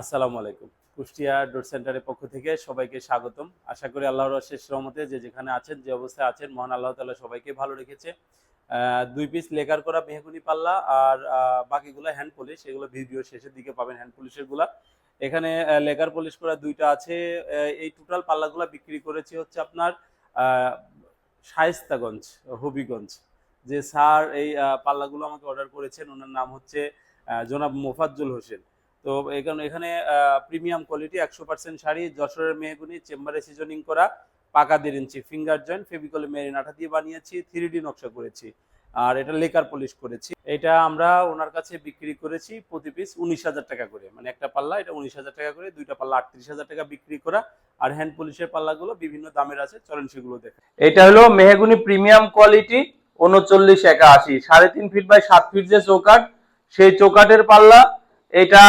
আসসালামু আলাইকুম। কুষ্টিয়া ডোর সেন্টারের পক্ষ থেকে সবাইকে স্বাগতম। আশা করি আল্লাহর শেষ রহমতে যে যেখানে আছেন যে অবস্থায় আছেন মহান আল্লাহ তালা সবাইকে ভালো রেখেছে। দুই পিস লেকার করা মেহগুনি পাল্লা আর বাকিগুলো হ্যান্ড পলিশ এগুলো ভিডিও শেষের দিকে পাবেন হ্যান্ড পলিশেরগুলা এখানে লেকার পলিশ করা দুইটা আছে। এই টোটাল পাল্লাগুলো বিক্রি করেছি হচ্ছে আপনার আহ, শায়েস্তাগঞ্জ হবিগঞ্জ। যে স্যার এই পাল্লাগুলো আমাকে অর্ডার করেছেন ওনার নাম হচ্ছে জনাব মোফাজ্জুল হোসেন। তো এখানে এখানে প্রিমিয়াম কোয়ালিটি একশো পার্সেন্ট শাড়ি, যশোরের মেহগুনি, চেম্বারে সিজনিং করা, পাকা দেড় ইঞ্চি ফিঙ্গার জয়েন্ট ফেভিকলে মেরিন আঠা দিয়ে বানিয়েছি থ্রি ডি নকশা করেছি। আর এটা লেকার পলিশ করেছি। এটা আমরা ওনার কাছে বিক্রি করেছি প্রতি পিস উনিশ হাজার টাকা করে। মানে একটা পাল্লা, এটা উনিশ হাজার টাকা করে, দুইটা পাল্লা আটত্রিশ হাজার টাকা বিক্রি করা। আর হ্যান্ড পলিশের পাল্লাগুলো বিভিন্ন দামের আছে, চলেন সেগুলো দেখেন এটা হলো মেহগুনি প্রিমিয়াম কোয়ালিটি উনচল্লিশ একাশি। সাড়ে তিন ফিট বাই সাত ফিট যে চৌকাট সেই চৌকাটের পাল্লা, এটা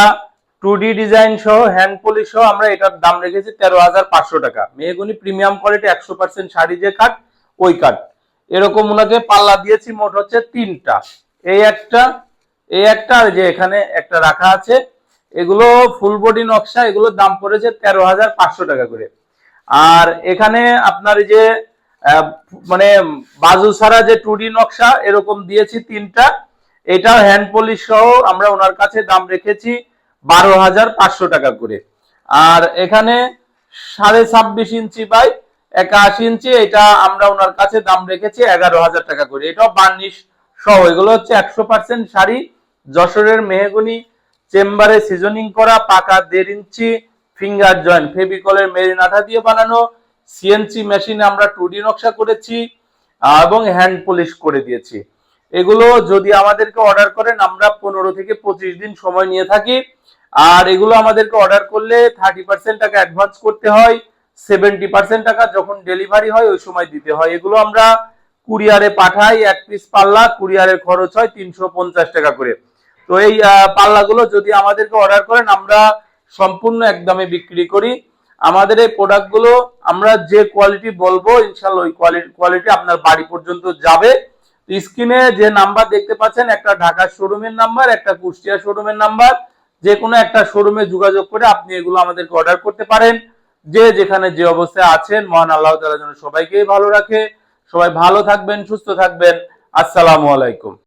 টু ডি ডিজাইন সহ হ্যান্ড পলিশ সহ আমরা এটার দাম রেখেছি তেরো হাজার পাঁচশো টাকা। মেয়েগুনি প্রিমিয়াম কোয়ালিটি একশো পার্সেন্ট শাড়ি যে কাঠ, ওই কাঠ। এরকম ওনাকে পাল্লা দিয়েছি মোট হচ্ছে তিনটা। এই একটা এই একটা আর যে এখানে একটা রাখা আছে। এগুলো ফুল বডি নকশা, এগুলোর দাম পড়েছে তেরো হাজার পাঁচশো টাকা করে। আর এখানে আপনার যে মানে বাজু ছাড়া যে টুডি নকশা, এরকম দিয়েছি তিনটা। এটা হ্যান্ড পলিশ সহ আমরা ওনার কাছে দাম রেখেছি বারো হাজার পাঁচশো টাকা করে। আর এখানে সাড়ে ছাব্বিশ ইঞ্চি বাই একাশি ইঞ্চি, এটা আমরা ওনার কাছে দাম রেখেছি এগারো হাজার টাকা করে। এটাও বার্নিশ সহ। এগুলো হচ্ছে একশো পার্সেন্ট শাড়ি, যশোরের মেহগুনি, চেম্বারে সিজনিং করা, পাকা দেড় ইঞ্চি, ফিঙ্গার জয়েন্ট, ফেভিকলের মেরিন আঠা দিয়ে বানানো, সিএনসি মেশিনে আমরা টুডি নকশা করেছি এবং হ্যান্ড পলিশ করে দিয়েছি। এগুলো যদি আমাদেরকে অর্ডার করেন, আমরা পনেরো থেকে পঁচিশ দিন সময় নিয়ে থাকি। আর এগুলো আমাদেরকে অর্ডার করলে থার্টি পার্সেন্ট টাকা অ্যাডভান্স করতে হয় সেভেন্টি পার্সেন্ট টাকা যখন ডেলিভারি হয়, ওই সময় দিতে হয়। এগুলো আমরা কুরিয়ারে পাঠাই, এক পিস পাল্লা কুরিয়ারের খরচ হয় তিনশো পঞ্চাশ টাকা করে। তো এই পাল্লাগুলো যদি আমাদেরকে অর্ডার করেন, আমরা সম্পূর্ণ একদমে বিক্রি করি। আমাদের এই প্রোডাক্টগুলো আমরা যে কোয়ালিটি বলব, ইনশাল্লাহ ওই কোয়ালিটি কোয়ালিটি আপনার বাড়ি পর্যন্ত যাবে। স্ক্রিনে যে নাম্বার দেখতে পাচ্ছেন, একটা ঢাকার শোরুমের নাম্বার, একটা কুষ্টিয়া শোরুমের নাম্বার যে কোনো একটা শোরুমে যোগাযোগ করে আপনি এগুলো আমাদেরকে অর্ডার করতে পারেন। যে যেখানে যে অবস্থায় আছেন, মহান আল্লাহ তালা যেন সবাইকেই ভালো রাখে। সবাই ভালো থাকবেন, সুস্থ থাকবেন। আসসালামু আলাইকুম।